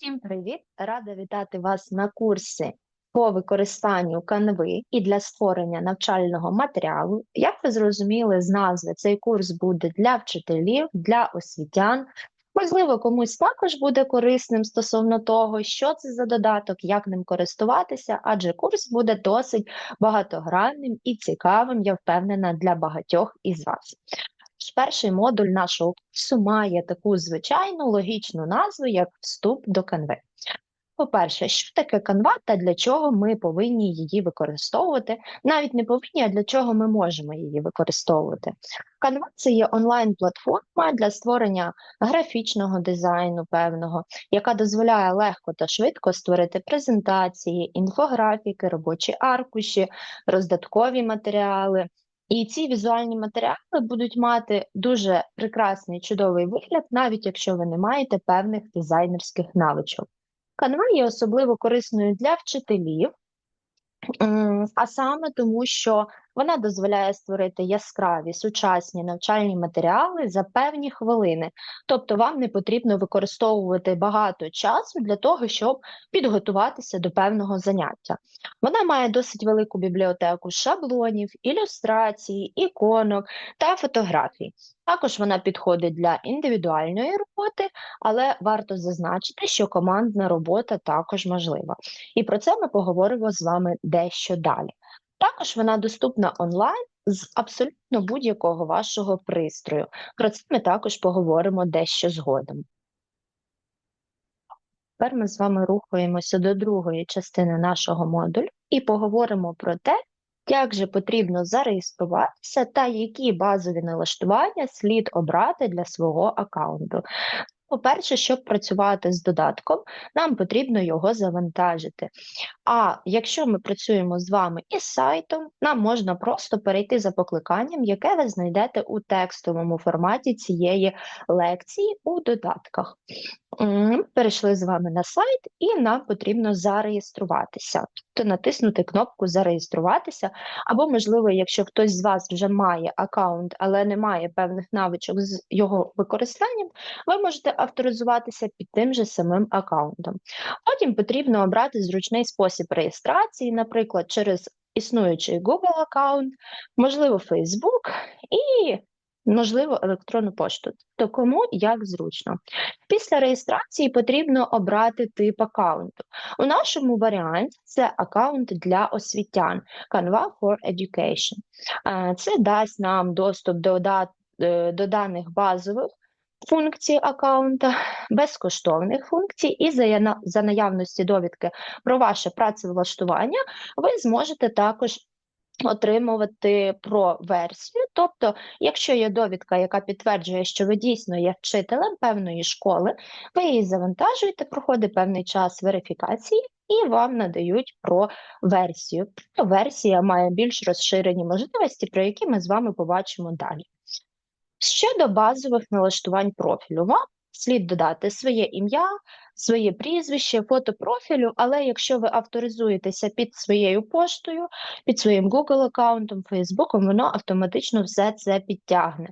Всім привіт! Рада вітати вас на курсі по використанню канви і для створення навчального матеріалу. Як ви зрозуміли з назви, цей курс буде для вчителів, для освітян. Можливо, комусь також буде корисним стосовно того, що це за додаток, як ним користуватися, адже курс буде досить багатогранним і цікавим, я впевнена, для багатьох із вас. Перший модуль нашого курсу має таку звичайну логічну назву, як вступ до канви. По-перше, що таке канва та для чого ми повинні її використовувати? Навіть не повинні, а для чого ми можемо її використовувати. Canva – це є онлайн-платформа для створення графічного дизайну певного, яка дозволяє легко та швидко створити презентації, інфографіки, робочі аркуші, роздаткові матеріали. І ці візуальні матеріали будуть мати дуже прекрасний чудовий вигляд, навіть якщо ви не маєте певних дизайнерських навичок. Канва є особливо корисною для вчителів, а саме тому, що вона дозволяє створити яскраві сучасні навчальні матеріали за певні хвилини. Тобто вам не потрібно використовувати багато часу для того, щоб підготуватися до певного заняття. Вона має досить велику бібліотеку шаблонів, ілюстрацій, іконок та фотографій. Також вона підходить для індивідуальної роботи, але варто зазначити, що командна робота також можлива. І про це ми поговоримо з вами дещо далі. Також вона доступна онлайн з абсолютно будь-якого вашого пристрою. Про це ми також поговоримо дещо згодом. Тепер ми з вами рухаємося до другої частини нашого модулю і поговоримо про те, як же потрібно зареєструватися та які базові налаштування слід обрати для свого аккаунту. По-перше, щоб працювати з додатком, нам потрібно його завантажити. А якщо ми працюємо з вами із сайтом, нам можна просто перейти за покликанням, яке ви знайдете у текстовому форматі цієї лекції у додатках. Перейшли з вами на сайт, і нам потрібно зареєструватися, тобто натиснути кнопку Зареєструватися, або, можливо, якщо хтось з вас вже має аккаунт, але не має певних навичок з його використанням, ви можете авторизуватися під тим же самим аккаунтом. Потім потрібно обрати зручний спосіб реєстрації, наприклад, через існуючий Google аккаунт, можливо, Facebook і можливо електронну пошту. То кому як зручно. Після реєстрації потрібно обрати тип аккаунту. У нашому варіанті це аккаунт для освітян Canva for Education. Е, Це дасть нам доступ до, е, до даних базових функцій аккаунта, безкоштовних функцій, і за, за наявності довідки про ваше працевлаштування ви зможете також отримувати про версію. Тобто, якщо є довідка, яка підтверджує, що ви дійсно є вчителем певної школи, ви її завантажуєте, проходить певний час верифікації. І вам надають про версію. Версія має більш розширені можливості, про які ми з вами побачимо далі. Щодо базових налаштувань профілю, вам слід додати своє ім'я, своє прізвище, фото профілю, але якщо ви авторизуєтеся під своєю поштою, під своїм Google аккаунтом, Фейсбуком, воно автоматично все це підтягне.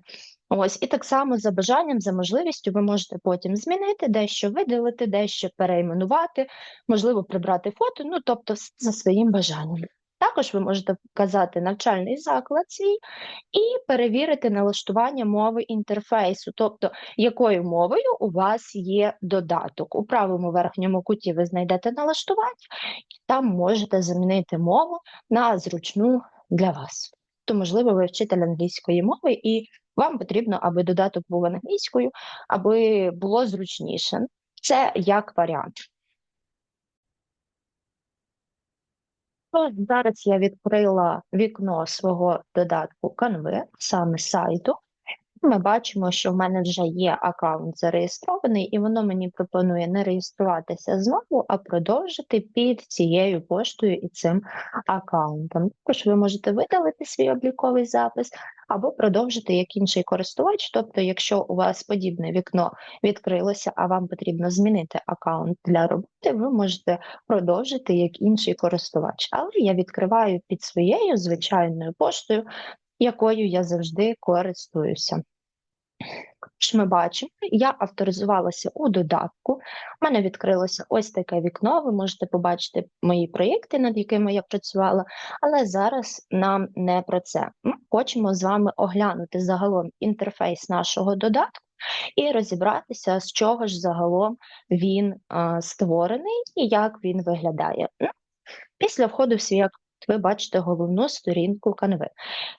Ось, і так само за бажанням, за можливістю, ви можете потім змінити, дещо видалити, дещо перейменувати, можливо, прибрати фото, ну тобто за своїм бажанням. Також ви можете вказати навчальний заклад свій і перевірити налаштування мови інтерфейсу, тобто якою мовою у вас є додаток. У правому верхньому куті ви знайдете налаштування, і там можете замінити мову на зручну для вас. То, можливо, ви вчитель англійської мови, і вам потрібно, аби додаток був англійською, аби було зручніше. Це як варіант. Зараз я відкрила вікно свого додатку Canva, саме сайту. Ми бачимо, що в мене вже є аккаунт зареєстрований, і воно мені пропонує не реєструватися знову, а продовжити під цією поштою і цим аккаунтом. Також ви можете видалити свій обліковий запис або продовжити як інший користувач. Тобто, якщо у вас подібне вікно відкрилося, а вам потрібно змінити аккаунт для роботи, ви можете продовжити як інший користувач. Але я відкриваю під своєю звичайною поштою, якою я завжди користуюся. Що ми бачимо, я авторизувалася у додатку. У мене відкрилося ось таке вікно. Ви можете побачити мої проєкти, над якими я працювала, але зараз нам не про це. Ми хочемо з вами оглянути загалом інтерфейс нашого додатку і розібратися, з чого ж загалом він а, створений і як він виглядає. Ну, Після входу в свій ви бачите головну сторінку канви.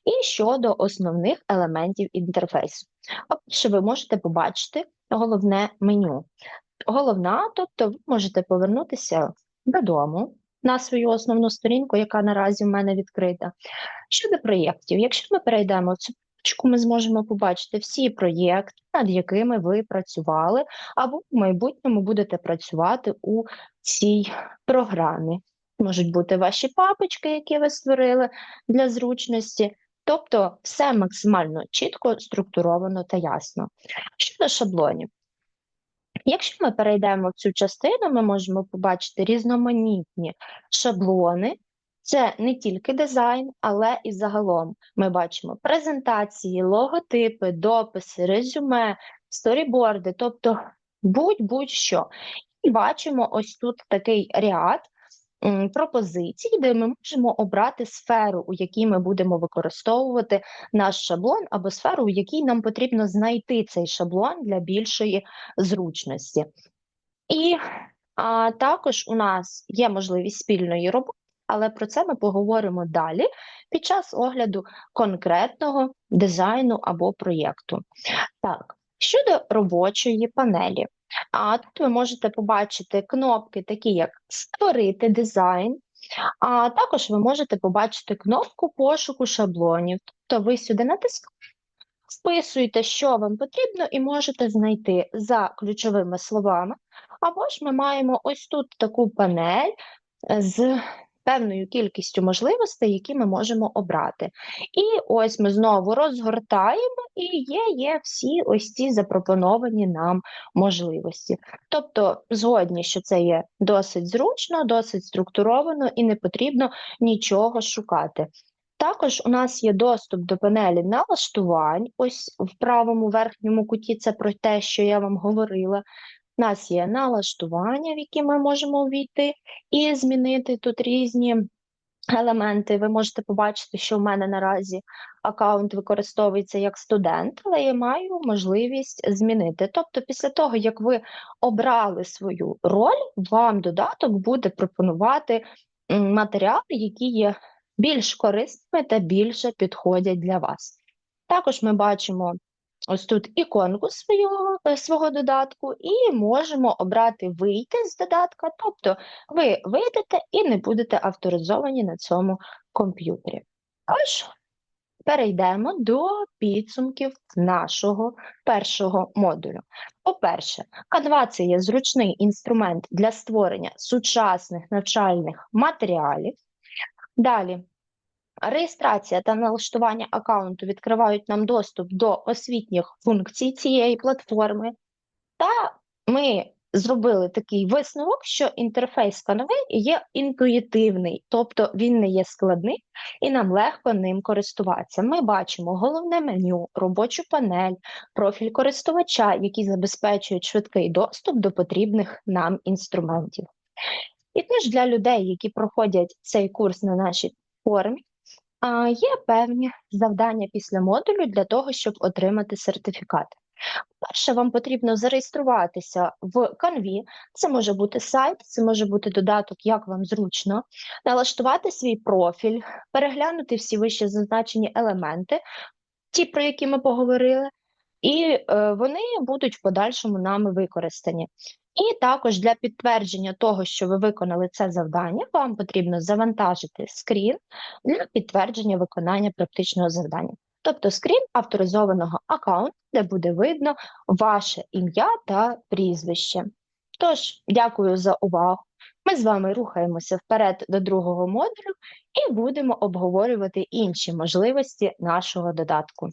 І щодо основних елементів інтерфейсу. По-перше, ви можете побачити головне меню. Головна, тобто ви можете повернутися додому на свою основну сторінку, яка наразі в мене відкрита. Щодо проєктів, якщо ми перейдемо в цю папочку, ми зможемо побачити всі проєкти, над якими ви працювали, або в майбутньому будете працювати у цій програмі. Можуть бути ваші папочки, які ви створили для зручності. Тобто все максимально чітко, структуровано та ясно. Щодо шаблонів. Якщо ми перейдемо в цю частину, ми можемо побачити різноманітні шаблони. Це не тільки дизайн, але і загалом ми бачимо презентації, логотипи, дописи, резюме, сторіборди, тобто будь-будь-що. І бачимо ось тут такий ряд пропозицій, де ми можемо обрати сферу, у якій ми будемо використовувати наш шаблон, або сферу, у якій нам потрібно знайти цей шаблон для більшої зручності. І а, також у нас є можливість спільної роботи. Але про це ми поговоримо далі під час огляду конкретного дизайну або проєкту. Так, щодо робочої панелі, а тут ви можете побачити кнопки, такі як Створити дизайн, а також ви можете побачити кнопку пошуку шаблонів. Тобто ви сюди натискаєте, вписуєте, що вам потрібно, і можете знайти за ключовими словами. Або ж ми маємо ось тут таку панель з певною кількістю можливостей, які ми можемо обрати. І ось ми знову розгортаємо, і є є всі ось ці запропоновані нам можливості. Тобто, згодні, що це є досить зручно, досить структуровано і не потрібно нічого шукати. Також у нас є доступ до панелі налаштувань. Ось в правому верхньому куті це про те, що я вам говорила. У нас є налаштування, в які ми можемо увійти, і змінити тут різні елементи. Ви можете побачити, що в мене наразі аккаунт використовується як студент, але я маю можливість змінити. Тобто, після того, як ви обрали свою роль, вам додаток буде пропонувати матеріали, які є більш корисними та більше підходять для вас. Також ми бачимо ось тут іконку свого, е, свого додатку, і можемо обрати вийти з додатка, тобто ви вийдете і не будете авторизовані на цьому комп'ютері. Тож, перейдемо до підсумків нашого першого модулю. По-перше, К2 це є зручний інструмент для створення сучасних навчальних матеріалів. Далі, Реєстрація та налаштування аккаунту відкривають нам доступ до освітніх функцій цієї платформи, та ми зробили такий висновок, що інтерфейс канви є інтуїтивний, тобто він не є складний і нам легко ним користуватися. Ми бачимо головне меню, робочу панель, профіль користувача, які забезпечують швидкий доступ до потрібних нам інструментів. І теж для людей, які проходять цей курс на нашій формі, Є певні завдання після модулю для того, щоб отримати сертифікат. Перше, вам потрібно зареєструватися в канві, це може бути сайт, це може бути додаток, як вам зручно, налаштувати свій профіль, переглянути всі вище зазначені елементи, ті, про які ми поговорили, і е, вони будуть в подальшому нами використані. І також для підтвердження того, що ви виконали це завдання, вам потрібно завантажити скрін для підтвердження виконання практичного завдання. Тобто скрін авторизованого аккаунту, де буде видно ваше ім'я та прізвище. Тож, дякую за увагу. Ми з вами рухаємося вперед до другого модулю і будемо обговорювати інші можливості нашого додатку.